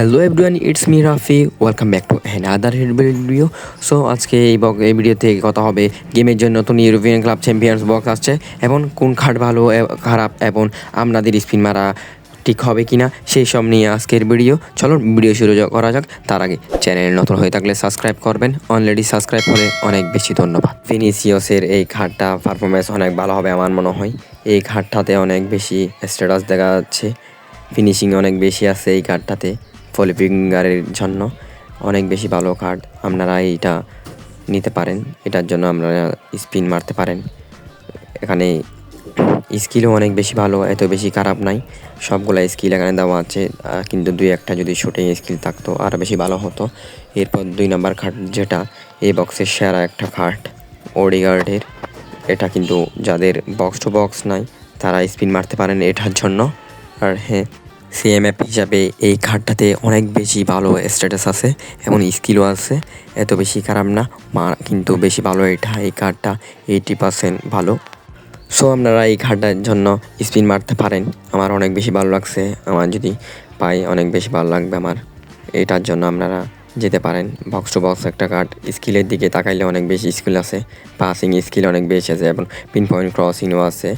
Hello everyone it's me Rafi welcome back to other head video so আজকে এই এই ভিডিওতে কথা হবে গেমের জন্য নতুন ইউরোপিয়ান ক্লাব চ্যাম্পিয়ন্স বক্স আসছে এবং কোন খাট ভালো খারাপ এবং আপনাদের স্পিন মারা ঠিক হবে কি না সেই সব নিয়ে আজকের ভিডিও চলো ভিডিও শুরু করা যাক। তার আগে চ্যানেল নতুন হয়ে থাকলে সাবস্ক্রাইব করবেন। অলরেডি সাবস্ক্রাইব হলে অনেক বেশি ধন্যবাদ। ফিনিসিওসের এই খাটটা পারফরমেন্স অনেক ভালো হবে আমার মনে হয়। এই খাটটাতে অনেক বেশি স্ট্যাটাস দেখা যাচ্ছে। ফিনিশিং অনেক বেশি আছে এই কার্ডটাতে ফলি ফিঙ্গারের জন্য অনেক বেশি ভালো কার্ড আপনারা এইটা নিতে পারেন। এটার জন্য আপনারা স্পিন মারতে পারেন। এখানে স্কিলও অনেক বেশি ভালো, এত বেশি খারাপ নাই। সবগুলা স্কিল এখানে দেওয়া আছে কিন্তু দুই একটা যদি শুটিং স্কিল থাকতো আরও বেশি ভালো হতো। এরপর দুই নাম্বার কার্ড যেটা, এই বক্সের সেরা একটা কার্ড ওডিগার্ডের এটা কিন্তু যাদের বক্স টু বক্স নাই, তারা স্পিন মারতে পারেন এটার জন্য। আর হ্যাঁ সিএমএফ হিসাবে এই কার্ডটাতে অনেক বেশি ভালো স্ট্যাটাস আছে এবং স্কিলও আছে। এত বেশি খারাপ না, মা কিন্তু বেশি ভালো। এটা, এই কার্ডটা এইটি পার্সেন্ট ভালো। সো আপনারা এই কার্ডটার জন্য স্পিন মারতে পারেন। আমার অনেক বেশি ভালো লাগছে। আমার যদি পাই, অনেক বেশি ভালো লাগবে আমার। এটার জন্য আপনারা যেতে পারেন। বক্স টু বক্স একটা কার্ড স্কিলের দিকে তাকাইলে অনেক বেশি স্কিল আছে। পাসিং স্কিল অনেক বেশি আছে এবং পিন পয়েন্ট ক্রসিংও আছে।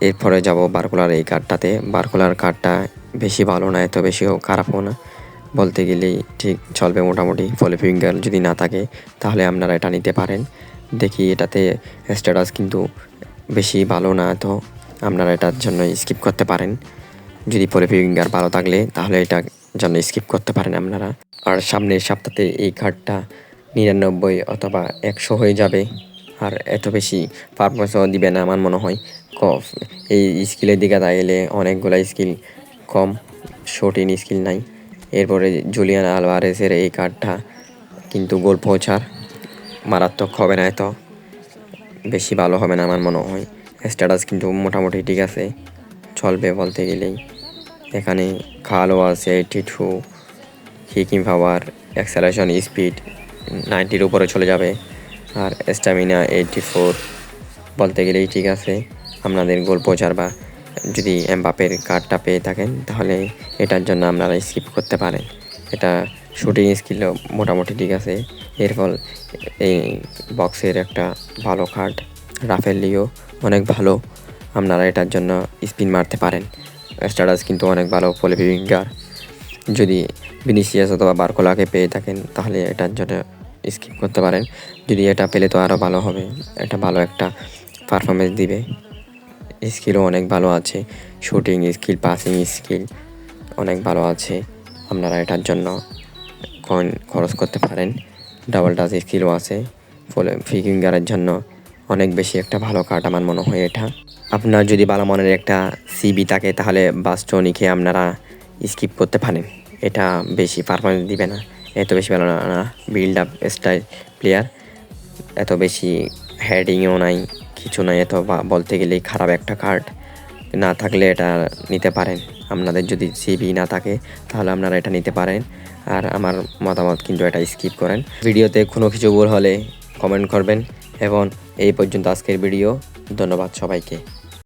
এরপরে যাব বারকুলার এই কার্ডটাতে বারকুলার কার্ডটা বেশি ভালো না এত বেশিও খারাপও না। বলতে গেলেই ঠিক চলবে মোটামুটি, ফলে ফিঙ্গার যদি না থাকে, তাহলে আপনারা এটা নিতে পারেন। দেখি এটাতে স্ট্যাটাস কিন্তু বেশি ভালো না, তো আপনারা এটার জন্য স্কিপ করতে পারেন। যদি পরে ফিঙ্গার ভালো থাকলে, তাহলে এটা জন্য স্কিপ করতে পারেন আপনারা। আর সামনের সপ্তাহে এই কার্ডটা নিরানব্বই অথবা একশো হয়ে যাবে। আর এত বেশি পারফরমেন্সও দিবে না আমার মনে হয়। কফ এই স্কিলের দিকে তাইলে অনেকগুলো স্কিল কম শর্টিন স্কিল নাই। এরপরে জুলিয়ান আলভারেসের এই কার্ডটা কিন্তু গোল পৌঁছার মারাত্মক হবে না এত। বেশি ভালো হবে না আমার মনে হয়। স্ট্যাটাস কিন্তু মোটামুটি ঠিক আছে। চলবে বলতে গেলেই। এখানে খালও আছে eighty two kicking power acceleration speed নাইনটির উপরে চলে যাবে। আর স্ট্যামিনা এইটটি ফোর বলতে গেলেই ঠিক আছে। আপনাদের গোল পৌঁছার বা যদি এমবাপের কার্ডটা পেয়ে থাকেন, তাহলে এটার জন্য আপনারা স্কিপ করতে পারেন। এটা শুটিং স্কিলও মোটামুটি ঠিক আছে। এর ফল এই বক্সের একটা ভালো কার্ড রাফেল লিও অনেক ভালো। আপনারা এটার জন্য স্পিন মারতে পারেন। স্ট্যাটাস কিন্তু অনেক ভালো ফলে ফিঙ্গার যদি ভিনিসিয়াস অথবা বারকোলাকে পেয়ে থাকেন, তাহলে এটার জন্য স্কিপ করতে পারেন। যদি এটা পেলে তো আরও ভালো হবে। এটা ভালো একটা পারফরমেন্স দিবে। স্কিলও অনেক ভালো আছে। শুটিং স্কিল পাসিং স্কিল অনেক ভালো আছে। আপনারা এটার জন্য কয়েন খরচ করতে পারেন। ডাবল টাচ স্কিলও আছে। ফলে ফিঙ্গারের জন্য অনেক বেশি একটা ভালো কার্ড আমার মনে হয় এটা। আপনার যদি ভালো মনের একটা সিবি থাকে, তাহলে বাস্টনিকে আপনারা স্কিপ করতে পারেন। এটা বেশি পারফরমেন্স দিবে না। এত বেশি ভালো না বিল্ড আপ স্টাইল প্লেয়ার এত বেশি হেডিংও নাই। কিছু নাই এত বলতে গেলেই খারাপ একটা কার্ড না থাকলে এটা নিতে পারেন। আপনাদের যদি সিবি না থাকে, তাহলে আপনারা এটা নিতে পারেন। আর আমার মতামত কিন্তু এটা স্কিপ করেন। ভিডিওতে কোনো কিছু ভুল হলে কমেন্ট করবেন। এবং এই পর্যন্ত আজকের ভিডিও ধন্যবাদ সবাইকে।